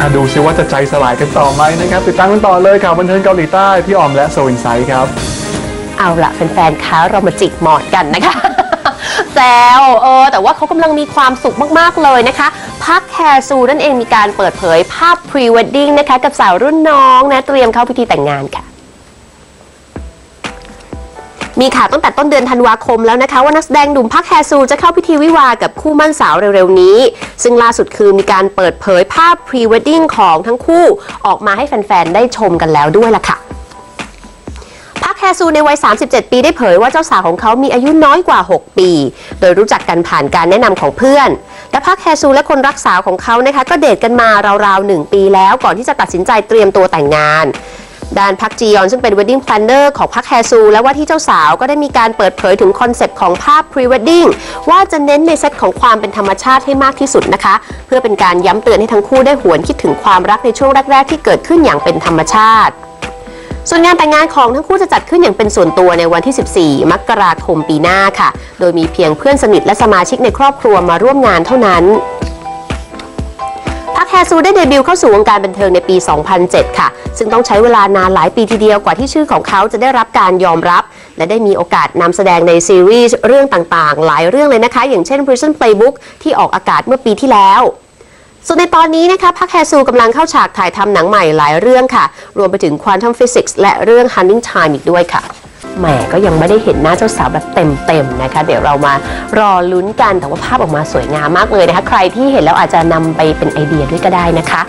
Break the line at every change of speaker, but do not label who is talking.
อะดูซิว่าจะใจสลายกันต่อไหมนะครับติดตามกันต่อเลยข่าวบันเทิงเกาหลีใต้พี่ออมและโซอินไซด์ครับ
เอาละแฟนๆคะเรามาจิกหมอนกันนะคะแซวเออแต่ว่าเขากำลังมีความสุขมากๆเลยนะคะพักแคร์ซูนั่นเองมีการเปิดเผยภาพพรีเวดดิ้งนะคะกับสาวรุ่นน้องนะเตรียมเข้าพิธีแต่งงานค่ะ มีข่าวตั้งแต่ต้นเดือนธันวาคมแล้วนะคะ ว่านักแสดงหนุ่มพักแฮซูจะเข้าพิธีวิวากับคู่มั่นสาวเร็วๆนี้ ซึ่งล่าสุดคือมีการเปิดเผยภาพพรีเวดดิ้งของทั้งคู่ออกมาให้แฟนๆได้ชมกันแล้วด้วยล่ะค่ะพักแฮซูในวัย 37 ปีได้เผยว่าเจ้าสาวของเขามีอายุน้อยกว่า 6 ปี โดยรู้จักกันผ่านการแนะนำของเพื่อน และพักแฮซูและคนรักสาวของเขานะคะก็เดทกันมาราวๆ 1 ปีแล้วก่อนที่จะตัดสินใจเตรียมตัวแต่งงาน ด้านพักจียอนซึ่งเป็น wedding planner ของพักแฮซู และว่าที่เจ้าสาวก็ได้มีการเปิดเผยถึงคอนเซปต์ของภาพ pre wedding ว่าจะเน้นในเซตของความเป็นธรรมชาติให้มากที่สุดนะคะ เพื่อเป็นการย้ำเตือนให้ทั้งคู่ได้หวนคิดถึงความรักในช่วงแรก ๆ ที่เกิดขึ้นอย่างเป็นธรรมชาติส่วนงานแต่งงานของทั้งคู่จะจัดขึ้นอย่างเป็นส่วนตัวในวันที่ 14 มกราคมปีหน้าค่ะ โดยมีเพียงเพื่อนสนิทและสมาชิกในครอบครัวมาร่วมงานเท่านั้น พักแฮซูได้เดบิวต์เข้าสู่วงการบันเทิงในปี 2007 ค่ะ ซึ่งต้องใช้เวลานานหลายปีทีเดียวกว่าที่ชื่อของเขาจะได้รับการยอมรับ และได้มีโอกาสนำแสดงในซีรีส์เรื่องต่างๆ หลายเรื่องเลยนะคะ อย่างเช่น Prison Playbook ที่ออกอากาศเมื่อปีที่แล้วส่วนในตอนนี้นะคะพักแฮซูกำลังเข้าฉากถ่ายทำหนังใหม่หลายเรื่องค่ะ รวมไปถึง Quantum Physics และเรื่อง Hunting Time อีกด้วยค่ะ แหมก็ยังไม่ได้เห็นหน้าเจ้าสาวแบบเต็มๆนะคะ เดี๋ยวเรามารอลุ้นกันแต่ว่าภาพออกมาสวยงามมากเลยนะคะ ใครที่เห็นแล้วอาจจะนำไปเป็นไอเดียด้วยก็ได้นะคะ